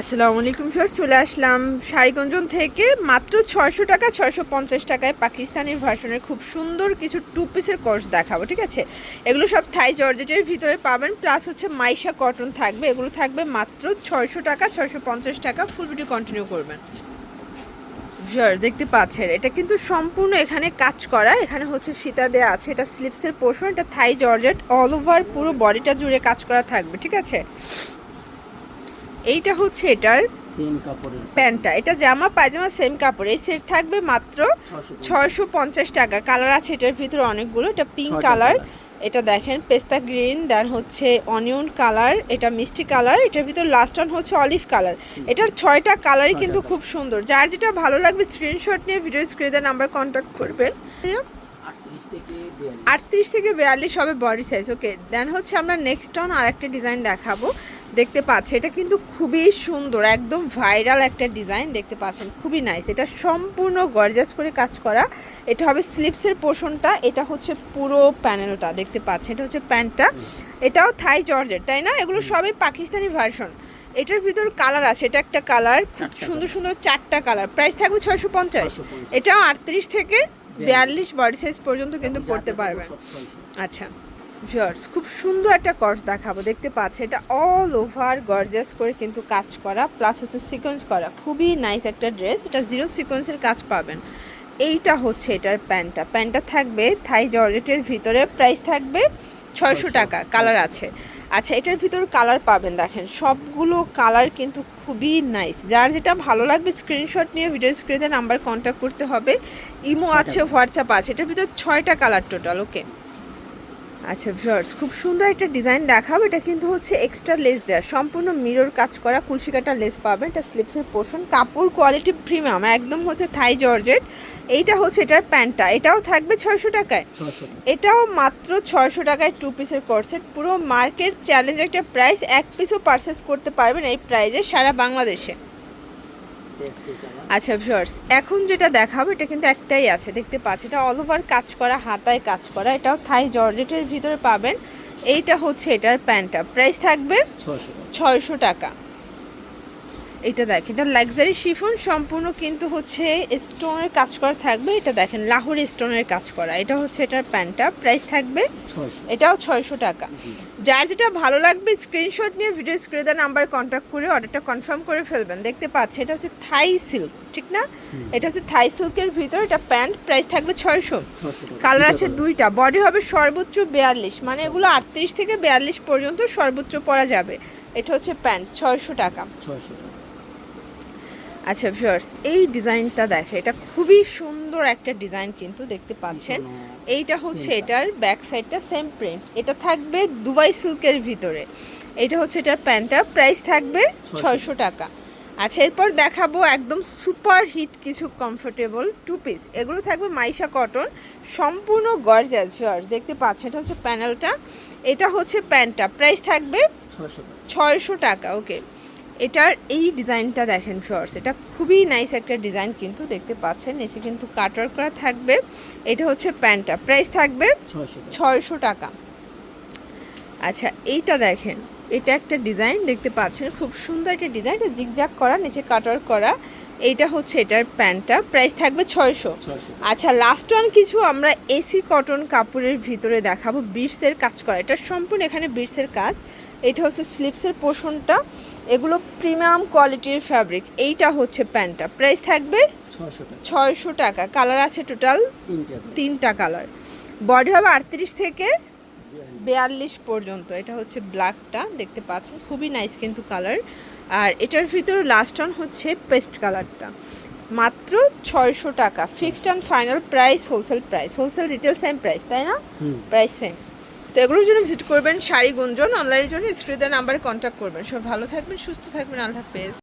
আসসালামু আলাইকুম, স্যার। চলে আসলাম শাড়িগঞ্জন থেকে মাত্র ছয়শো টাকা, ছয়শো পঞ্চাশ টাকায় পাকিস্তানি ভার্সনের খুব সুন্দর কিছু টু পিসের কোর্স দেখাবো, ঠিক আছে? এগুলো সব থাই জর্জেটের ভিতরে পাবেন প্লাস হচ্ছে মাইশা কটন থাকবে। এগুলো থাকবে মাত্র ছয়শো টাকা, ছয়শো পঞ্চাশ টাকা। ফুল ভিডিও কন্টিনিউ করবেন। ভিউয়ার দেখতে পাচ্ছেন, এটা কিন্তু সম্পূর্ণ এখানে কাজ করা। এখানে হচ্ছে ফিতা দেওয়া আছে, এটা স্লিপসের পোর্শন এটা থাই জর্জেট অল ওভার পুরো বডিটা জুড়ে কাজ করা থাকবে, ঠিক আছে? এইটা হচ্ছে এটার সেম কাপড়ের প্যান্টটা। এটা জামা পায়জামা সেম কাপড়। এই সেট থাকবে মাত্র ছয়শো পঞ্চাশ। টাকা। কালার আছে এটার ভিতরে অনেকগুলো। এটা পিঙ্ক কালার। এটা দেখেন পেস্তা গ্রিন দেন হচ্ছে অনিয়ন কালার এটা মিষ্টি কালার এটার ভিতর লাস্ট ওয়ান হচ্ছে অলিভ কালার। এটার ছয়টা কালারই কিন্তু খুব সুন্দর। যার যেটা ভালো লাগবে স্ক্রিনশট নিয়ে ভিডিও স্ক্রিনে নাম্বার কন্ট্যাক্ট করবেন। আটত্রিশ থেকে বিয়াল্লিশ। আটত্রিশ থেকে বিয়াল্লিশ হবে বডি সাইজ ওকে দেন হচ্ছে আমরা নেক্সট অন আর একটা ডিজাইন দেখাবো। দেখতে পাচ্ছে। এটা কিন্তু খুবই সুন্দর একদম ভাইরাল একটা ডিজাইন দেখতে পাচ্ছেন খুবই নাইস এটা সম্পূর্ণ গর্জাস করে কাজ করা। এটা হবে স্লিপসের পোর্শনটা এটা হচ্ছে পুরো প্যানেলটা দেখতে পাচ্ছেন এটা হচ্ছে প্যান্টটা এটাও থাই জর্জের তাই না? এগুলো সবই পাকিস্তানি ভার্সন এটার ভিতর কালার আছে এটা একটা কালার খুব সুন্দর সুন্দর চারটা কালার প্রাইস থাকবে ছয়শো পঞ্চাশ। 650 এটাও আটত্রিশ থেকে বিয়াল্লিশ বডি সাইজ পর্যন্ত কিন্তু পড়তে পারবেন। আচ্ছা। ভিউয়ার্স খুব সুন্দর একটা কর্স দেখাবো দেখতে পাচ্ছে এটা অল ওভার গর্জাস করে কিন্তু কাজ করা প্লাস হচ্ছে সিকোয়েন্স করা খুবই নাইস একটা ড্রেস এটা জিরো সিকোয়েন্সের কাজ পাবেন। এইটা হচ্ছে এটার প্যান্টটা প্যান্টটা থাকবে থাই জর্জেটের ভিতরে প্রাইস থাকবে ছয়শো টাকা কালার আছে। আচ্ছা এটার ভিতর কালার পাবেন দেখেন সবগুলো কালার কিন্তু খুবই নাইস যার যেটা ভালো লাগবে স্ক্রিনশট নিয়ে ভিডিও স্ক্রিনে নাম্বার কন্ট্যাক্ট করতে হবে। ইমো আছে হোয়াটসঅ্যাপ আছে এটার ভিতর ছয়টা কালার টোটাল ওকে আচ্ছা ভিউয়ার্স খুব সুন্দর একটা ডিজাইন দেখাবো। এটা কিন্তু হচ্ছে এক্সট্রা লেস দেওয়া সম্পূর্ণ মিরর কাজ করা কুলসি কাটা লেস পাবেন। এটা স্লিপসের পোর্শন কাপড় কোয়ালিটি প্রিমিয়াম একদম হচ্ছে থাই জর্জেট এইটা হচ্ছে এটার প্যান্টটা। এটাও থাকবে ছয়শো টাকায়। এটাও মাত্র ছয়শো টাকায় টু পিসের কোর্সেট পুরো মার্কেট চ্যালেঞ্জ একটা প্রাইস এক পিসও পারচেস করতে পারবেন এই প্রাইজে সারা বাংলাদেশে। আচ্ছা ভিউয়ার্স এখন যেটা দেখাবো এটা কিন্তু একটাই আছে। দেখতে পাচ্ছি এটা অল ওভার কাজ করা হাতায় কাজ করা। এটাও থাই জর্জেটের ভিতরে পাবেন। এইটা হচ্ছে এটার প্যান্টটা। প্রাইস থাকবে ছয়শো টাকা। এটা দেখেন এটা লাক্সারি শিফন সম্পূর্ণ কিন্তু হচ্ছে স্টোনের কাজ করা থাকবে। এটা দেখেন লাহোর স্টোনের কাজ করা। এটা হচ্ছে এটার প্যান্টটা প্রাইস থাকবে এটাও ছয়শো টাকা। যার যেটা ভালো লাগবে স্ক্রিনশট নিয়ে ভিডিও স্ক্রিনে নাম্বার কন্ট্যাক্ট করে অর্ডারটা কনফার্ম করে ফেলবেন। দেখতে পাচ্ছি এটা হচ্ছে থাই সিল্ক ঠিক না? এটা হচ্ছে থাই সিল্কের ভিতর এটা প্যান্ট প্রাইস থাকবে ছয়শো। কালার আছে দুইটা বডি হবে সর্বোচ্চ বিয়াল্লিশ মানে এগুলো আটত্রিশ থেকে বিয়াল্লিশ পর্যন্ত সর্বোচ্চ পরা যাবে। এটা হচ্ছে প্যান্ট ছয়শো টাকা। ছশো আচ্ছা ভিউয়ার্স এই ডিজাইনটা দেখে এটা খুবই সুন্দর একটা ডিজাইন কিন্তু দেখতে পাচ্ছেন। এইটা হচ্ছে এটার ব্যাক সাইডটা সেম প্রিন্ট এটা থাকবে দুবাই সিল্কের ভিতরে। এটা হচ্ছে এটার প্যান্টটা প্রাইস থাকবে ছয়শো। টাকা। আচ্ছা এরপর দেখাবো একদম সুপার হিট কিছু কমফোর্টেবল টু পিস এগুলো থাকবে মাইশা কটন সম্পূর্ণ গর্জাস ভিউয়ার্স দেখতে পাচ্ছেন এটা হচ্ছে প্যানেলটা এটা হচ্ছে প্যান্টটা প্রাইস থাকবে ছয়শো টাকা। ওকে এটার এই ডিজাইনটা দেখেন শর্টস এটা খুবই নাইস একটা ডিজাইন কিন্তু দেখতে পাচ্ছেন। নিচে কিন্তু কাটার করা থাকবে এটা হচ্ছে প্যান্টটা। প্রাইস থাকবে ছয়শো টাকা। আচ্ছা এইটা দেখেন এটা একটা ডিজাইন দেখতে পাচ্ছেন খুব সুন্দর একটা ডিজাইন এটা জিগজ্যাগ করা নিচে কাটার করা। এইটা হচ্ছে এটার প্যান্টটা প্রাইস থাকবে ছয়শো। আচ্ছা লাস্ট ওয়ান কিছু আমরা এসি কটন কাপড়ের ভিতরে দেখাবো বিটসের কাজ করা। এটা সম্পূর্ণ এখানে বিটসের কাজ। এটা হচ্ছে স্লিপসের পোষণটা। এগুলো প্রিমিয়াম কোয়ালিটির ফ্যাব্রিক। এইটা হচ্ছে প্যান্টটা। প্রাইস থাকবে ছয়শো টাকা। কালার আছে টোটাল তিনটা কালার। বডি হবে আটত্রিশ থেকে বিয়াল্লিশ। পর্যন্ত। এটা হচ্ছে ব্ল্যাকটা দেখতে পাচ্ছেন। খুবই নাইস কিন্তু কালার। আর এটার ভিতরে লাস্ট অন হচ্ছে পেস্ট কালারটা। মাত্র ছয়শো টাকা। Fixed and final price wholesale price. Wholesale retail same price তাই না? প্রাইস সেম তো এগুলোর জন্য ভিজিট করবেন, শাড়ি গুঞ্জন অনলাইনের জন্য স্ক্রিনে নাম্বারে কন্ট্যাক্ট করবেন। সব ভালো থাকবেন, সুস্থ থাকবেন, আল্লাহ হাফেজ।